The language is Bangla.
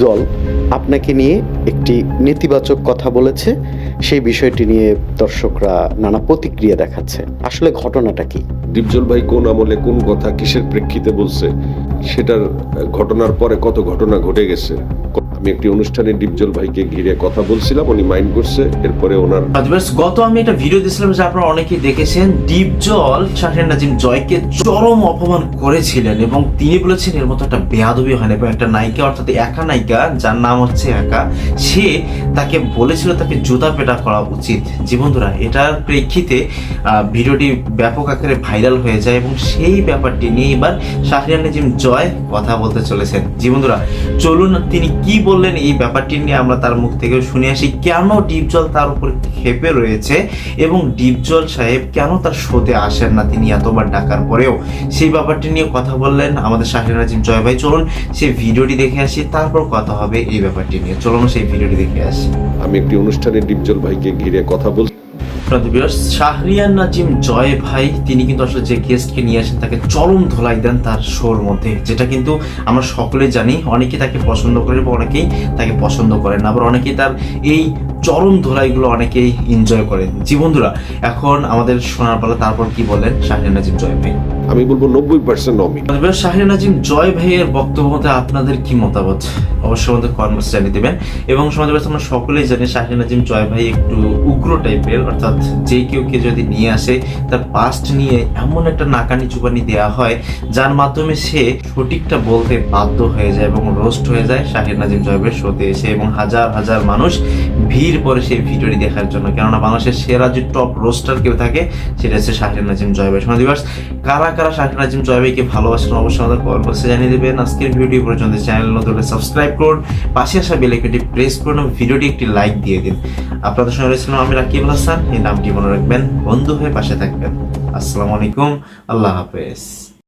ডিপজল আপনাকে নিয়ে একটি নেতিবাচক কথা বলেছে। সেই বিষয়টি নিয়ে দর্শকরা নানা প্রতিক্রিয়া দেখাচ্ছে। আসলে ঘটনাটা কি? দীপজল ভাই কোন আমলে কোন কথা কিসের প্রেক্ষিতে বলছে? সেটার ঘটনার পরে কত ঘটনা ঘটে গেছে? আমি একটি অনুষ্ঠানে ডিপজল ভাইকে ঘিরে কথা বলছিলাম, উনি মাইন্ড করছে, এরপরে ওনার গত আমি একটা ভিডিও দিয়েছিলাম, যে আপনারা অনেকেই দেখেছেন। ডিপ জল শাহরিয়ার নাজিম জয়কে চরম অপমান করেছিলেন এবং তিনি বলেছেন এর মতো একটা বেয়াদবি হয় না, এবং একটা নায়িকা, অর্থাৎ একা নায়িকা, যার নাম হচ্ছে একা, সে তাকে বলেছিল তাকে জুতা পেটা করা উচিত। জি বন্ধুরা, এটার প্রেক্ষিতে ভিডিওটি ব্যাপক আকারে ভাইরাল হয়ে যায় এবং সেই ব্যাপারটি নিয়ে এবার শাহরিয়ার নাজিম জয় কথা বলতে চলেছেন। জি বন্ধুরা, চলুন তিনি কি বললেন, এই ব্যাপারটি নিয়ে আমরা তার মুখ থেকে শুনে আসি, কেন ডিপজল তার উপর খেপে রয়েছে এবং ডিপজল সাহেব কেন তার শোতে আসেন না? তিনি এতবার ডাকার পরেও। সেই ব্যাপারটি নিয়ে কথা বললেন আমাদের শাহিন রাজীব জয় ভাই। চলুন সেই ভিডিওটি দেখে আসি, তারপর কথা হবে এই ব্যাপারটি নিয়ে। চলুন সেই ভিডিওটি দেখে আসি। আমি একটি অনুষ্ঠানে ডিপজল ভাইকে ঘিরে কথা বল শাহরিয়ার নাজিম জয় ভাই, তিনি কিন্তু আসলে যে গেস্টকে নিয়ে আসেন, তাকে চরম ধোলাই দেন তার শোর মধ্যে, যেটা কিন্তু আমরা সকলে জানি। অনেকে তাকে পছন্দ করে বা অনেকেই তাকে পছন্দ করেন আবার অনেকেই তার এই চরম ধোলাইগুলো অনেকেই এনজয় করেন। জি বন্ধুরা এখন আমাদের শোনার পালা তারপর কি বলেন শাহরিয়ার নাজিম জয় ভাই। আমি বলব নব্বই পার্সেন্ট অমি এবার শাহির নাজিম জয় ভাইয়ের বক্তব্য মতে আপনাদের কি মতামত? অবশ্যই আমাদের কর্মস জানিয়ে দেবেন। এবং সমাজের কাছে আমরা সকলেই জানি শাহির নাজিম জয় ভাই একটু উগ্র টাইপের অর্থাৎ যে কেউ কে যদি নিয়ে আসে তার পাস্ট নিয়ে এমন একটা নাকানি চুবানি দেওয়া হয় যার মাধ্যমে সে সঠিকটা বলতে বাধ্য হয়ে যায় এবং রোস্ট হয়ে যায়। শাহির নাজিম জয় ভাইয়ের শোতে এসে এবং হাজার হাজার মানুষ ভিড় পরে সেই ভিডিওটি দেখার জন্য। কেননা বাংলাদেশের সেরা যে টপ রোস্টার কেউ থাকে, সেটা হচ্ছে শাহির নাজিম জয় ভাই সমাজ দিবস কারা কারা শাহির নাজিম জয় ভাইকে ভালোবাসেন অবশ্যই আমাদের কমেন্ট বক্সে জানিয়ে দেবেন। আজকের ভিডিও পর্যন্ত। চ্যানেল নতুন সাবস্ক্রাইব করুন। পাশে আসা বেল আইকনটি প্রেস করুন এবং ভিডিওটি একটি লাইক দিয়ে দিন। আপনাদের সঙ্গে রয়েছিলাম আমি রাকিব হাসান। এই নামটি মনে রাখবেন, বন্ধু হয়ে পাশে থাকবেন। আসসালামু আলাইকুম। আল্লাহ হাফেজ।